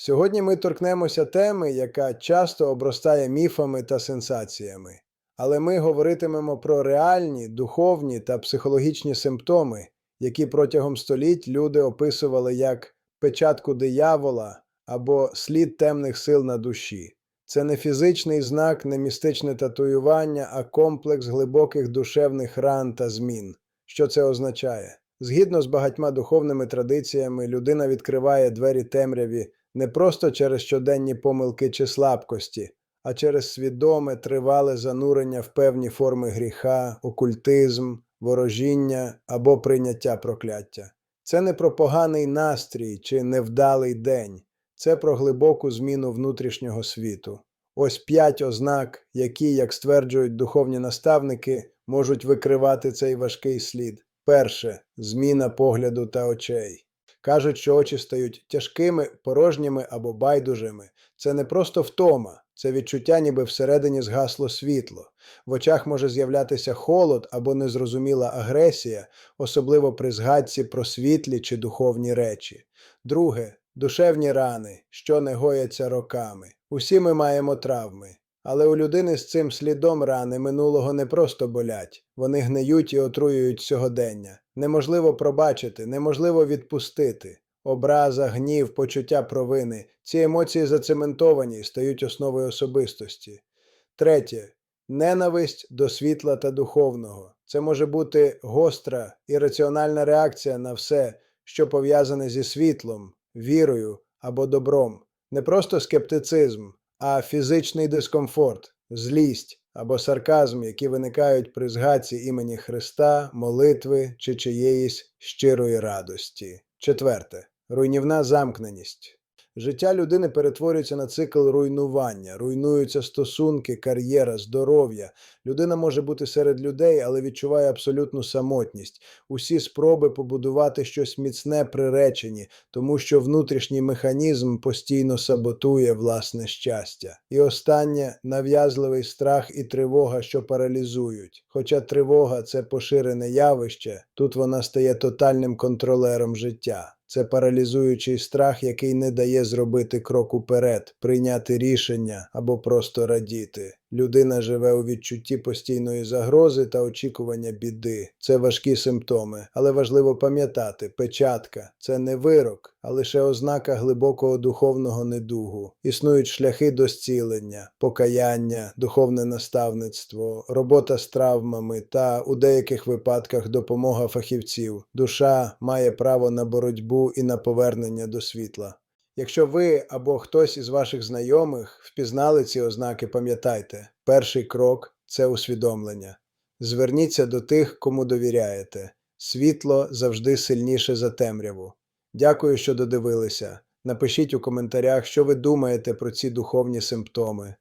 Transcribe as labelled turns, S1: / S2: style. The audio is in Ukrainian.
S1: Сьогодні ми торкнемося теми, яка часто обростає міфами та сенсаціями. Але ми говоритимемо про реальні, духовні та психологічні симптоми, які протягом століть люди описували як печатку диявола або слід темних сил на душі. Це не фізичний знак, не містичне татуювання, а комплекс глибоких душевних ран та змін. Що це означає? Згідно з багатьма духовними традиціями, людина відкриває двері темряві не просто через щоденні помилки чи слабкості, а через свідоме тривале занурення в певні форми гріха, окультизм, ворожіння або прийняття прокляття. Це не про поганий настрій чи невдалий день, це про глибоку зміну внутрішнього світу. Ось п'ять ознак, які, як стверджують духовні наставники, можуть викривати цей важкий слід. Перше зміна погляду та очей. Кажуть, що очі стають тяжкими, порожніми або байдужими. Це не просто втома, це відчуття, ніби всередині згасло світло. В очах може з'являтися холод або незрозуміла агресія, особливо при згадці про світлі чи духовні речі. Друге душевні рани, що не гояться роками. Усі ми маємо травми. Але у людини з цим слідом рани минулого не просто болять, вони гниють і отруюють сьогодення. Неможливо пробачити, неможливо відпустити. Образа, гнів, почуття провини. Ці емоції зацементовані і стають основою особистості. Третє ненависть до світла та духовного. Це може бути гостра і раціональна реакція на все, що пов'язане зі світлом, вірою або добром. Не просто скептицизм, а фізичний дискомфорт, злість або сарказм, які виникають при згадці імені Христа, молитви чи чиєїсь щирої радості. Четверте руйнівна замкненість. Життя людини перетворюється на цикл руйнування, руйнуються стосунки, кар'єра, здоров'я. Людина може бути серед людей, але відчуває абсолютну самотність. Усі спроби побудувати щось міцне приречені, тому що внутрішній механізм постійно саботує власне щастя. І останнє нав'язливий страх і тривога, що паралізують. Хоча тривога це поширене явище, тут вона стає тотальним контролером життя. Це паралізуючий страх, який не дає зробити крок уперед, прийняти рішення або просто радіти. Людина живе у відчутті постійної загрози та очікування біди. Це важкі симптоми, але важливо пам'ятати, печатка це не вирок, а лише ознака глибокого духовного недугу. Існують шляхи до зцілення, покаяння, духовне наставництво, робота з травмами та у деяких випадках допомога фахівців. Душа має право на боротьбу і на повернення до світла. Якщо ви або хтось із ваших знайомих впізнали ці ознаки, пам'ятайте, перший крок це усвідомлення. Зверніться до тих, кому довіряєте. Світло завжди сильніше за темряву. Дякую, що додивилися. Напишіть у коментарях, що ви думаєте про ці духовні симптоми.